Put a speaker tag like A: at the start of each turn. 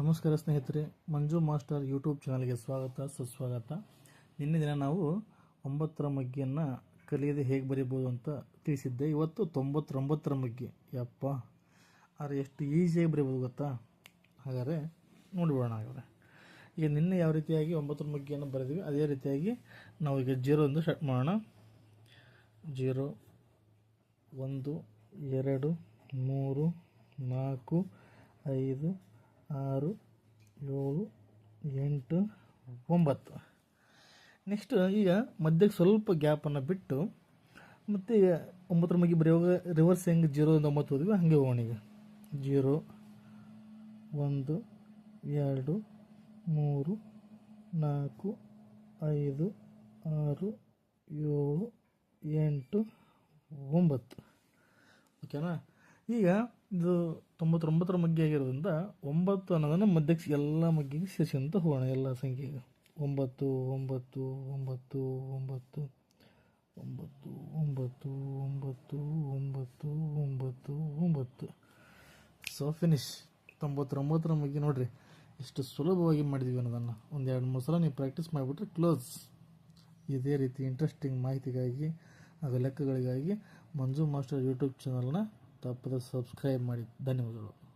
A: ನಮಸ್ಕಾರ ಸ್ನೇಹಿತರೆ, ಮಂಜು master YouTube ಚಾನಲ್ಗೆ ಸ್ವಾಗತ, ಸುಸ್ವಾಗತ. ನಿನ್ನೆ ದಿನ ನಾವು ಒಂಬತ್ತರ ಮಗ್ಗಿಯನ್ನು ಕಲಿಯದೆ ಹೇಗೆ ಬರೀಬೋದು ಅಂತ ತಿಳಿಸಿದ್ದೆ. ಇವತ್ತು ತೊಂಬತ್ತೊಂಬತ್ತರ ಮಗ್ಗಿ. ಯಪ್ಪ, ಆದರೆ ಎಷ್ಟು ಈಸಿಯಾಗಿ ಬರೀಬೋದು ಗೊತ್ತಾ? ಹಾಗಾದರೆ ನೋಡಿಬಿಡೋಣ ಹಾಗಾದರೆ. ಈಗ ನಿನ್ನೆ ಯಾವ ರೀತಿಯಾಗಿ ಒಂಬತ್ತರ ಮಗ್ಗಿಯನ್ನು ಬರೆದಿವಿ, ಅದೇ ರೀತಿಯಾಗಿ ನಾವು ಈಗ ಜೀರೋ ಒಂದು ಸ್ಟಾರ್ಟ್ ಮಾಡೋಣ. ಜೀರೋ, ಒಂದು, ಎರಡು, ಮೂರು, ನಾಲ್ಕು, ಐದು ಆರು, ಏಳು, ಎಂಟು, ಒಂಬತ್ತು. ನೆಕ್ಸ್ಟ್ ಈಗ ಮಧ್ಯಕ್ಕೆ ಸ್ವಲ್ಪ ಗ್ಯಾಪನ್ನು ಬಿಟ್ಟು ಮತ್ತು ಈಗ ಒಂಬತ್ತರ ಮಗಿ ಬರೆಯುವಾಗ ರಿವರ್ಸ್ ಹೆಂಗೆ ಜೀರೋದಿಂದ ಒಂಬತ್ತು ಓದಿವಿ ಹಾಗೆ ಹೋಗೋಣ ಈಗ. ಜೀರೋ ಒಂದು, ಎರಡು, ಮೂರು, ನಾಲ್ಕು, ಐದು, ಆರು, ಏಳು, ಎಂಟು, ಒಂಬತ್ತು. ಓಕೆನಾ ಈಗ ಇದು ತೊಂಬತ್ತೊಂಬತ್ತರ ಮಗ್ಗಿ ಆಗಿರೋದ್ರಿಂದ ಒಂಬತ್ತು ಅನ್ನೋದನ್ನು ಮಧ್ಯಕ್ಕೆ ಎಲ್ಲ ಮಗ್ಗಿಗೆ ಸೇರಿಸ್ಕೊಂತ ಹೋಗೋಣ ಎಲ್ಲ ಸಂಖ್ಯೆಗೆ. ಒಂಬತ್ತು ಒಂಬತ್ತು ಒಂಬತ್ತು ಒಂಬತ್ತು ಒಂಬತ್ತು ಒಂಬತ್ತು ಒಂಬತ್ತು ಒಂಬತ್ತು ಒಂಬತ್ತು ಒಂಬತ್ತು. ಸೊ ಫಿನಿಶ್ ತೊಂಬತ್ತೊಂಬತ್ತರ ಮಗ್ಗಿ ನೋಡಿರಿ. ಎಷ್ಟು ಸುಲಭವಾಗಿ ಮಾಡಿದ್ವಿ ಅನ್ನೋದನ್ನು. ಒಂದು ಎರಡು ಮೂರು ಸಲ ನೀವು ಪ್ರಾಕ್ಟೀಸ್ ಮಾಡಿಬಿಟ್ರೆ ಕ್ಲೋಸ್ ಇದೇ ರೀತಿ ಇಂಟ್ರೆಸ್ಟಿಂಗ್ ಮಾಹಿತಿಗಾಗಿ ಹಾಗೂ ಲೆಕ್ಕಗಳಿಗಾಗಿ ಮಂಜು ಮಾಸ್ಟರ್ ಯೂಟ್ಯೂಬ್ ಚಾನಲ್ನ ತಪ್ಪದೆ ಸಬ್ಸ್ಕ್ರೈಬ್ ಮಾಡಿ. ಧನ್ಯವಾದಗಳು.